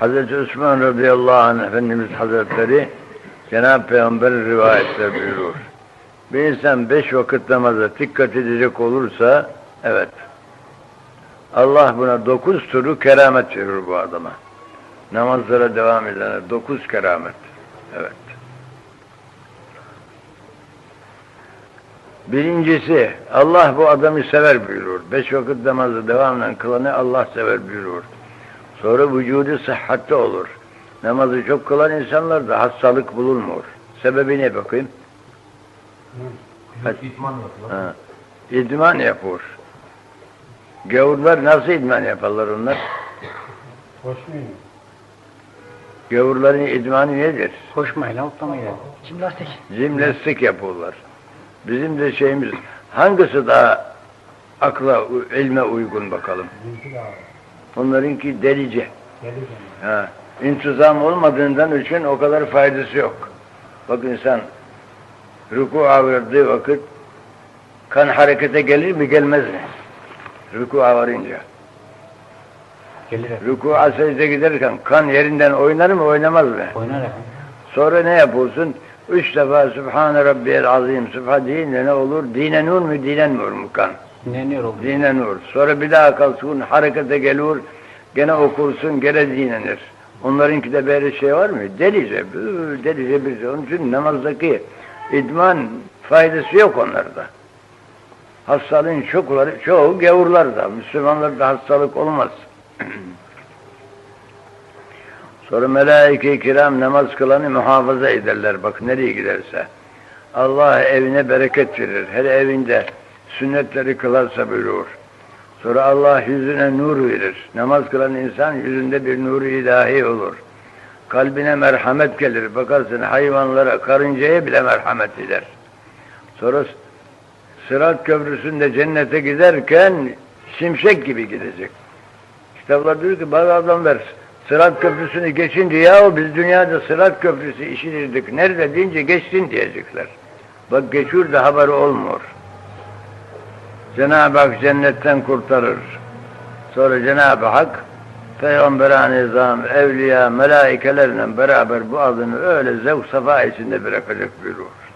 Hazreti Osman radıyallahu anh Efendimiz Hazretleri Cenab-ı Peygamber'in rivayetler buyurur. Bir insan beş vakit namaza dikkat edecek olursa evet Allah buna dokuz turu keramet verir bu adama. Namazlara devam edene dokuz keramet. Evet. Birincisi Allah bu adamı sever buyurur. Beş vakit namazı devamlı kılanı Allah sever buyurur. Sonra vücudu sıhhatte olur. Namazı çok kılan insanlarda hastalık bulunmuyor. Sebebi ne bakayım? Hadi. İtman yapılan. Ha. İdman yapıyor. Gavurlar nasıl idman yaparlar onlar? Koşmuyor. Gavurların idmanı nedir? Koşmayla hoplamayla. Jimnastik. Jimnastik yapıyorlar. Bizim de şeyimiz hangisi daha akla, ilme uygun bakalım? Onlarınki delice. Geleceğim. Ha. İntizam olmadığından için o kadar faydası yok. Bak insan ruku'a verdiği vakit kan harekete gelir mi gelmez mi? Ruku'a varınca. Gelir. Ruku'a secde giderken kan yerinden oynar mı oynamaz mı? Oynar efendim. Sonra ne yapıyorsun? Üç defa Sübhane Rabbiyel Azim Sübha deyince ne olur? Dine nur mu dinen nur mu kan? Dinleniyor oldu. Dine nur. Sonra bir daha kalksın harekete gelir. Gene okursun gene dinlenir. Onlarınki de böyle şey var mı? Delice, delice bir şey. Onun için namazdaki idman faydası yok onlarda. Hastalığın çokları, çoğu gavurlarda. Müslümanlarda hastalık olmaz. Sonra melaike-i kiram namaz kılanı muhafaza ederler. Bak nereye giderse. Allah evine bereket verir. Her evinde sünnetleri kılarsa buyurur. Sonra Allah yüzüne nur verir. Namaz kılan insan yüzünde bir nuru ilahi olur. Kalbine merhamet gelir. Bakarsın hayvanlara, karıncaya bile merhamet eder. Sonra Sırat Köprüsü'nde cennete giderken şimşek gibi gidecek. Kitaplar diyor ki bazı adamlar Sırat Köprüsü'nü geçince ya biz dünyada Sırat Köprüsü işitirdik. Nerede deyince geçtin diyecekler. Bak geçiyor da haberi olmuyor. Cenab-ı Hak cennetten kurtarır. Sonra Cenab-ı Hak Peygamber-i Nizam, evliya, melaikelerle beraber bu adını öyle zevk safa içinde bırakacak buyuruyor.